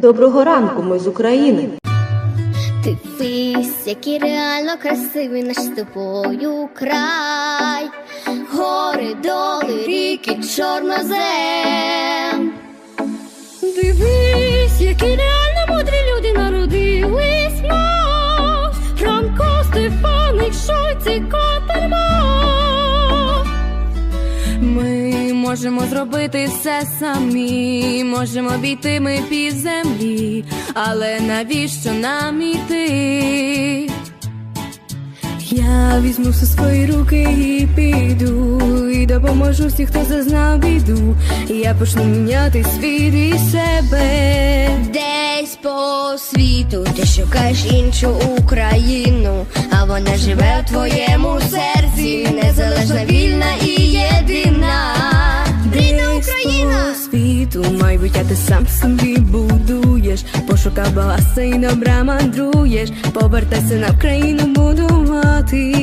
Доброго ранку, ми з України. Дивись, який реально красивий наш з тобою край, гори, доли, ріки, чорнозем. Дивись, які реально можемо зробити все самі, можемо обійти ми пів землі, але навіщо нам іти? Я візьму все свої руки і піду, і допоможу всіх, хто зазнав біду. Я почну міняти світ і себе. Десь по світу ти шукаєш іншу Україну, а вона живе в твоєму серці, незалежна, вільна і єдина. Україна! Світу майбуття ти сам собі будуєш, пошукав багатства і добра мандруєш, повертайся на Україну будувати.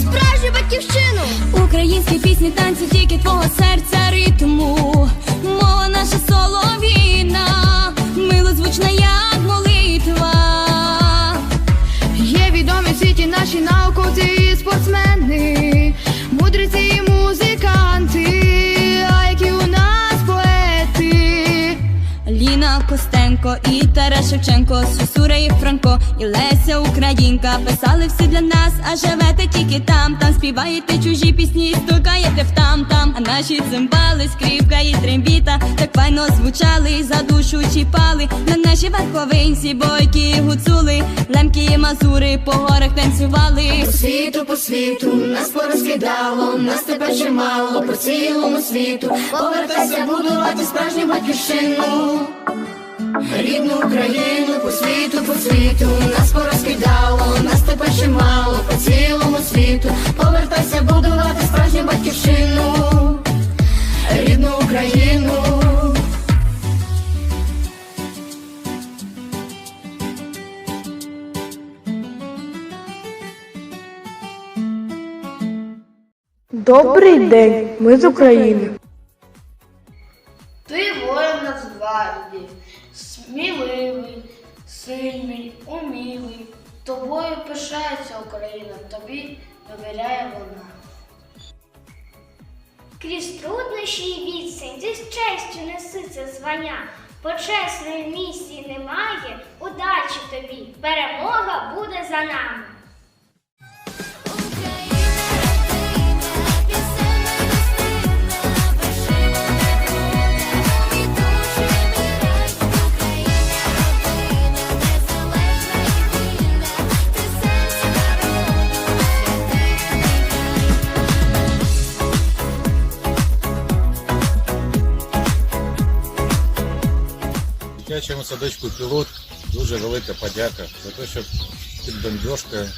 Справжню батьківщину! Українські пісні, танці, тільки твого серця ритму. Мова наша солов'їна, милозвучна, як молитва. Є відомі в світі наші науковці і спортсмени, мудреці і музиканти, Костенко і Тарас Шевченко, Сусура і Франко, і Леся Українка писали всі для нас, а живете тільки там, там співаєте чужі пісні, стукаєте в там там, а наші цимбали, скрипка і трембіта так файно звучали, за душу чіпали, на наші верховинці, бойки гуцули, лемки і мазури по горах танцювали. По світу, по світу, нас порозкидало, нас тепер чимало по цілому світу. Повертайся будувати справжню батьківщину. Рідну Україну по світу, по світу, нас порозкидало, нас тепер чимало по цілому світу. Повертайся будувати справжню батьківщину. Рідну Україну. Добрий день, ми з України. Ти воїн Нацгвардії, сміливий, сильний, умілий. Тобою пишається Україна, тобі довіряє вона. Крізь труднощі і відстань, ти з честю неси це звання. Почесної місії немає, удачі тобі, перемога буде за нами. Дитячому садочку пілот дуже велика подяка за те, що під бомбіжкою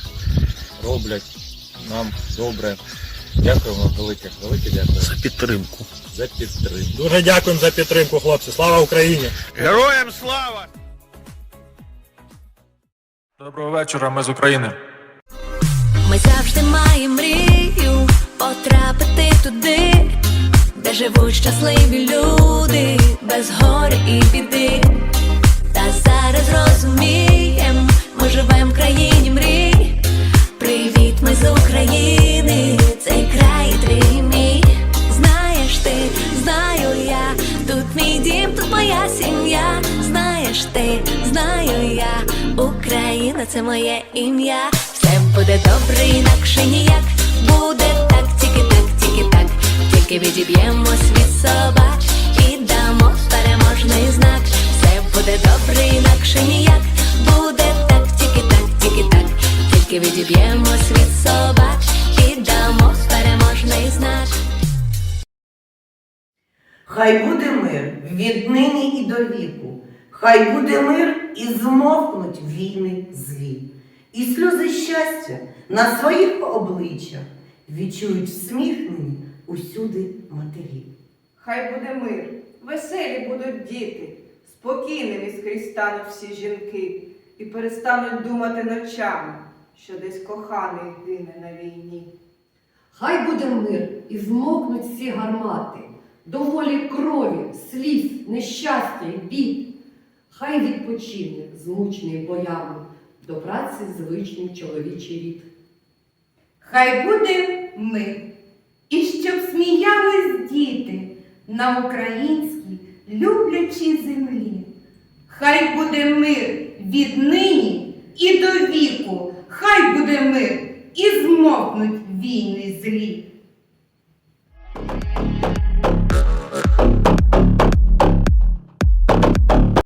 роблять нам добре. Дякуємо велике, велике дякую за підтримку. за підтримку. Дуже дякуємо за підтримку, хлопці. Слава Україні! Героям слава! Доброго вечора, ми з України. Ми завжди маємо мрію потрапити туди, де живуть щасливі люди, без горя і біди. Країні мрій. Привіт, ми з України, цей край твій мій. Знаєш ти, знаю я, тут мій дім, тут моя сім'я. Знаєш ти, знаю я, Україна це моє ім'я. Все буде добре, інакше ніяк. Буде так, тільки так, тільки так. Тільки відіб'ємось від собак і дамо переможний знак. Все буде добре, інакше ніяк. Тільки відіб'ємось від собак і дамо переможний знак. Хай буде мир віднині і до віку, хай буде мир і змовкнуть війни злі, і сльози щастя на своїх обличчях відчують всміхнені усюди матері. Хай буде мир, веселі будуть діти, спокійними скрізь стануть всі жінки і перестануть думати ночами, що десь коханий гине на війні. Хай буде мир і змокнуть всі гармати, доволі крові, сліз, нещастя й бід. Хай відпочине змучений боями, до праці звичний чоловічий рід. Хай буде мир, і щоб сміялись діти на українській люблячій землі. Хай буде мир віднині буде мир і змовкнуть війни злі.